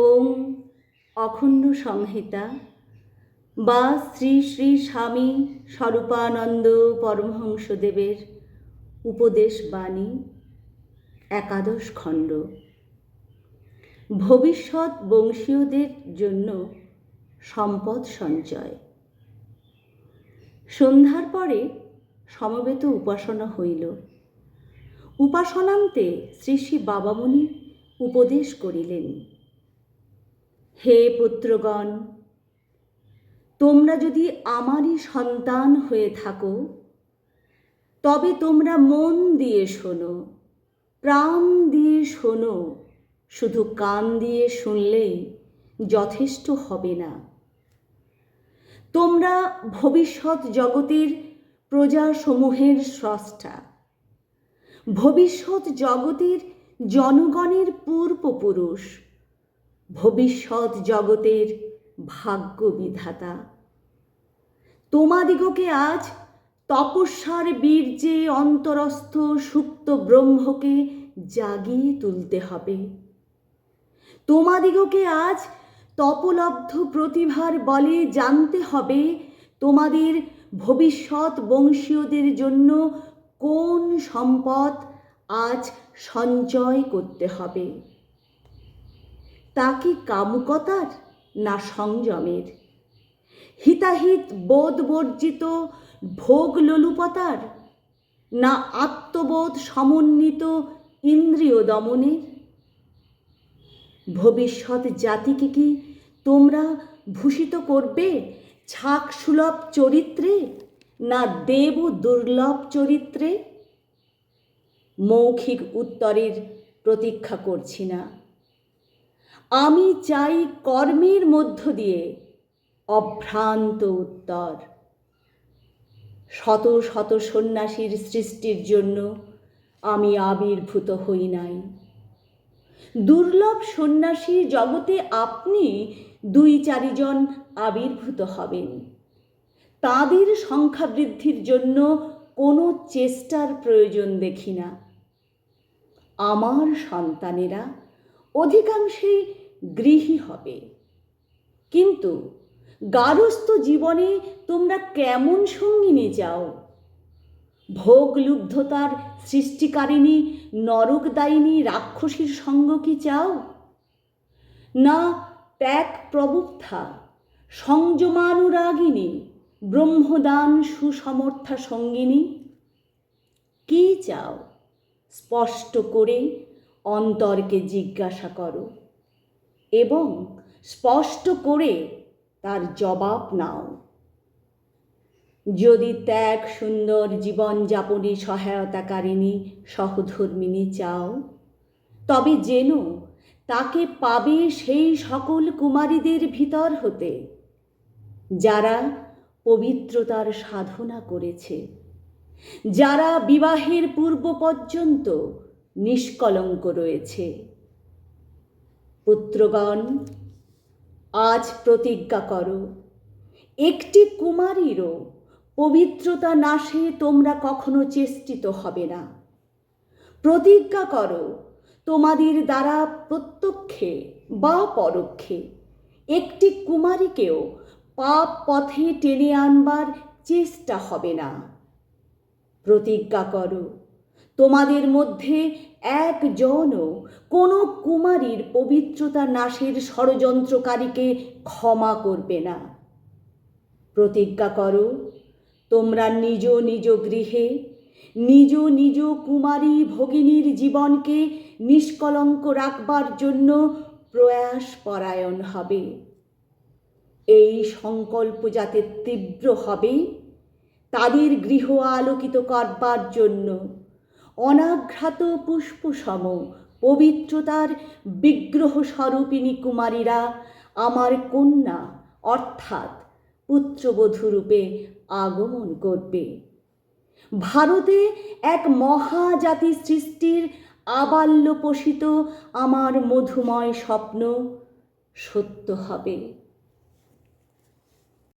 ওম অখণ্ড সংহিতা। বা শ্রী শ্রী স্বামী স্বরূপানন্দ পরমহংসদেবের উপদেশ বাণী একাদশ খণ্ড। ভবিষ্যৎ বংশীয়দের জন্য সম্পদ সঞ্চয়। সন্ধ্যার পরে সমবেত উপাসনা হইল। উপাসনান্তে শ্রী শ্রী বাবামণি উপদেশ করিলেন। হে পুত্রগণ, তোমরা যদি আমারই সন্তান হয়ে থাকো, তবে তোমরা মন দিয়ে শোনো, প্রাণ দিয়ে শোনো, শুধু কান দিয়ে শুনলেই যথেষ্ট হবে না। তোমরা ভবিষ্যৎ জগতের প্রজাসমূহের স্রষ্টা। ভবিষ্যৎ জগতের জনগণের পূর্বপুরুষ। ভবিষ্যৎ জগতের ভাগ্য বিধাতা তোমাদিগকে আজ তপস্যার বীর্যে অন্তরস্থ সুপ্ত ব্রহ্মকে জাগিয়ে তুলতে হবে। তোমাদিগকে আজ তপলব্ধ প্রতিভার বলে জানতে হবে তোমাদের ভবিষ্যৎ বংশীয়দের জন্য কোন সম্পদ আজ সঞ্চয় করতে হবে। তা কি কামুকতার না সংযমের? হিতাহিত বোধ বর্জিত ভোগ লোলুপতার না আত্মবোধ সমন্বিত ইন্দ্রিয় দমনের? ভবিষ্যৎ জাতিকে কি তোমরা ভূষিত করবে ছাক সুলভ চরিত্রে না দেব দুর্লভ চরিত্রে? মৌখিক উত্তরের প্রতীক্ষা করছি না। আমি চাই কর্মের মধ্য দিয়ে অভ্রান্ত উত্তর। শত শত সন্ন্যাসীর সৃষ্টির জন্য আমি আবির্ভূত হই নাই। দুর্লভ সন্ন্যাসী জগতে আপনি দুই চারিজন আবির্ভূত হবেন। তাদের সংখ্যা বৃদ্ধির জন্য কোনো চেষ্টার প্রয়োজন দেখি না। আমার সন্তানেরা অধিকাংশেই গৃহী হবে। কিন্তু গারস্থ জীবনে তোমরা কেমন সঙ্গিনী চাও? ভোগলুব্ধতার সৃষ্টিকারিণী, নরকদায়িনী রাক্ষসীর সঙ্গ কি চাও? না ত্যাগ প্রবুদ্ধা সংযমানুরাগিনী, ব্রহ্মদান সুসমর্থা সঙ্গিনী? কি চাও? স্পষ্ট করে অন্তরকে জিজ্ঞাসা করো। এবং স্পষ্ট করে তার জবাব নাও। যদি ত্যাগ সুন্দর জীবনযাপনে সহায়তাকারিণী সহধর্মিনী চাও, তবে যেন তাকে পাবে সেই সকল কুমারীদের ভিতর হতে, যারা পবিত্রতার সাধনা করেছে, যারা বিবাহের পূর্ব পর্যন্ত নিষ্কলঙ্ক রয়েছে। পুত্রগণ, আজ প্রতিজ্ঞা করো। একটি কুমারীরও পবিত্রতা নাশে তোমরা কখনো চেষ্টিত হবে না। প্রতিজ্ঞা করো, তোমাদের দ্বারা প্রত্যক্ষে বা পরোক্ষে একটি কুমারীকেও পাপ পথে টেনে আনবার চেষ্টা হবে না। প্রতিজ্ঞা করো তোমাদের মধ্যে একজনও কোনো কুমারীর পবিত্রতা নাশের ষড়যন্ত্রকারীকে ক্ষমা করবে না। প্রতিজ্ঞা করো, তোমরা নিজ নিজ গৃহে নিজ নিজ কুমারী ভগিনীর জীবনকে নিষ্কলঙ্ক রাখবার জন্য প্রয়াস পরায়ণ হবে। এই সংকল্প যাতে তীব্র হবে, তাদের গৃহ আলোকিত করবার জন্য অনাঘ্রাত পুষ্পসম পবিত্রতার বিগ্রহ স্বরূপিণী কুমারীরা আমার কন্যা অর্থাৎ পুত্রবধূরূপে আগমন করবে। ভারতে এক মহাজাতি সৃষ্টির আবাল্য পোষিত আমার মধুময় স্বপ্ন সত্য হবে।